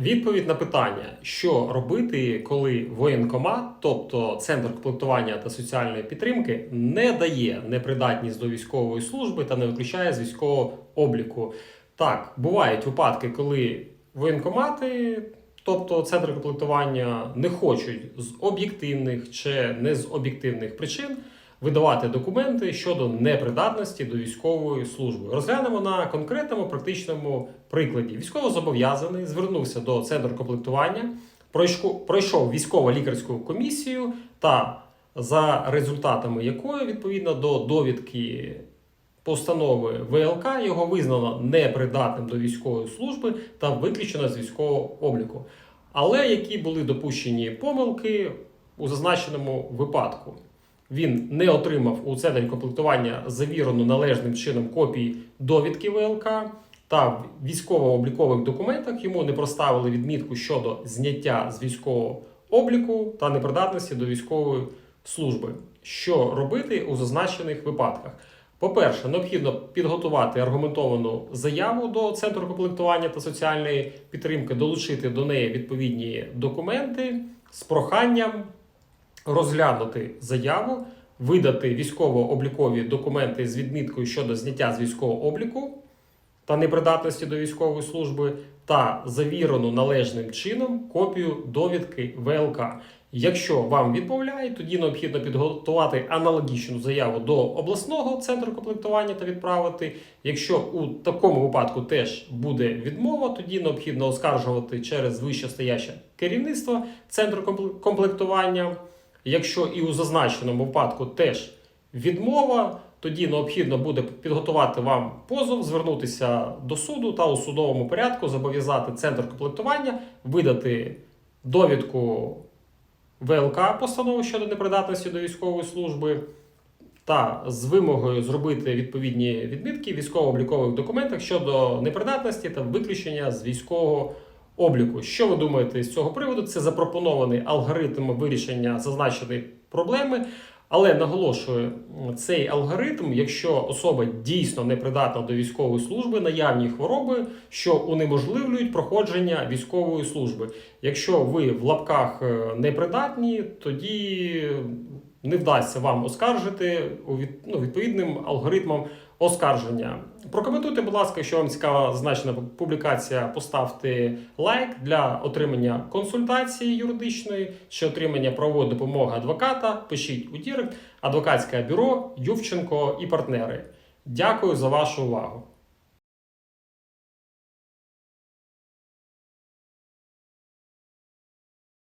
Відповідь на питання, що робити, коли воєнкомат, тобто центр комплектування та соціальної підтримки, не дає непридатність до військової служби та не виключає з військового обліку. Так, бувають випадки, коли воєнкомати, тобто центр комплектування, не хочуть з об'єктивних чи не з об'єктивних причин видавати документи щодо непридатності до військової служби. Розглянемо на конкретному практичному прикладі. Військовозобов'язаний звернувся до центру комплектування, пройшов військово-лікарську комісію та за результатами якої, відповідно до довідки постанови ВЛК, його визнано непридатним до військової служби та виключено з військового обліку. Але які були допущені помилки у зазначеному випадку? Він не отримав у центрі комплектування завірену належним чином копії довідки ВЛК та військово-облікових документах йому не проставили відмітку щодо зняття з військового обліку та непридатності до військової служби. Що робити у зазначених випадках? По-перше, необхідно підготувати аргументовану заяву до центру комплектування та соціальної підтримки, долучити до неї відповідні документи з проханням розглянути заяву, видати військово-облікові документи з відміткою щодо зняття з військового обліку та непридатності до військової служби, та завірену належним чином копію довідки ВЛК. Якщо вам відмовляють, тоді необхідно підготувати аналогічну заяву до обласного центру комплектування та відправити. Якщо у такому випадку теж буде відмова, тоді необхідно оскаржувати через вищестояще керівництво центру компле- комплектування. Якщо і у зазначеному випадку теж відмова, тоді необхідно буде підготувати вам позов, звернутися до суду та у судовому порядку зобов'язати центр комплектування, видати довідку ВЛК постанови щодо непридатності до військової служби та з вимогою зробити відповідні відмітки в військово-облікових документах щодо непридатності та виключення з військового обліку. Що ви думаєте з цього приводу? Це запропонований алгоритм вирішення зазначеної проблеми. Але наголошую, цей алгоритм, якщо особа дійсно непридатна до військової служби, наявні хвороби, що унеможливлюють проходження військової служби. Якщо ви в лапках е, непридатні, тоді не вдасться вам оскаржити ну, відповідним алгоритмом оскарження. Прокоментуйте, будь ласка, якщо вам цікава зазначена публікація, поставте лайк для отримання консультації юридичної чи отримання правової допомоги адвоката. Пишіть у Дірект, адвокатське бюро Ювченко і партнери. Дякую за вашу увагу.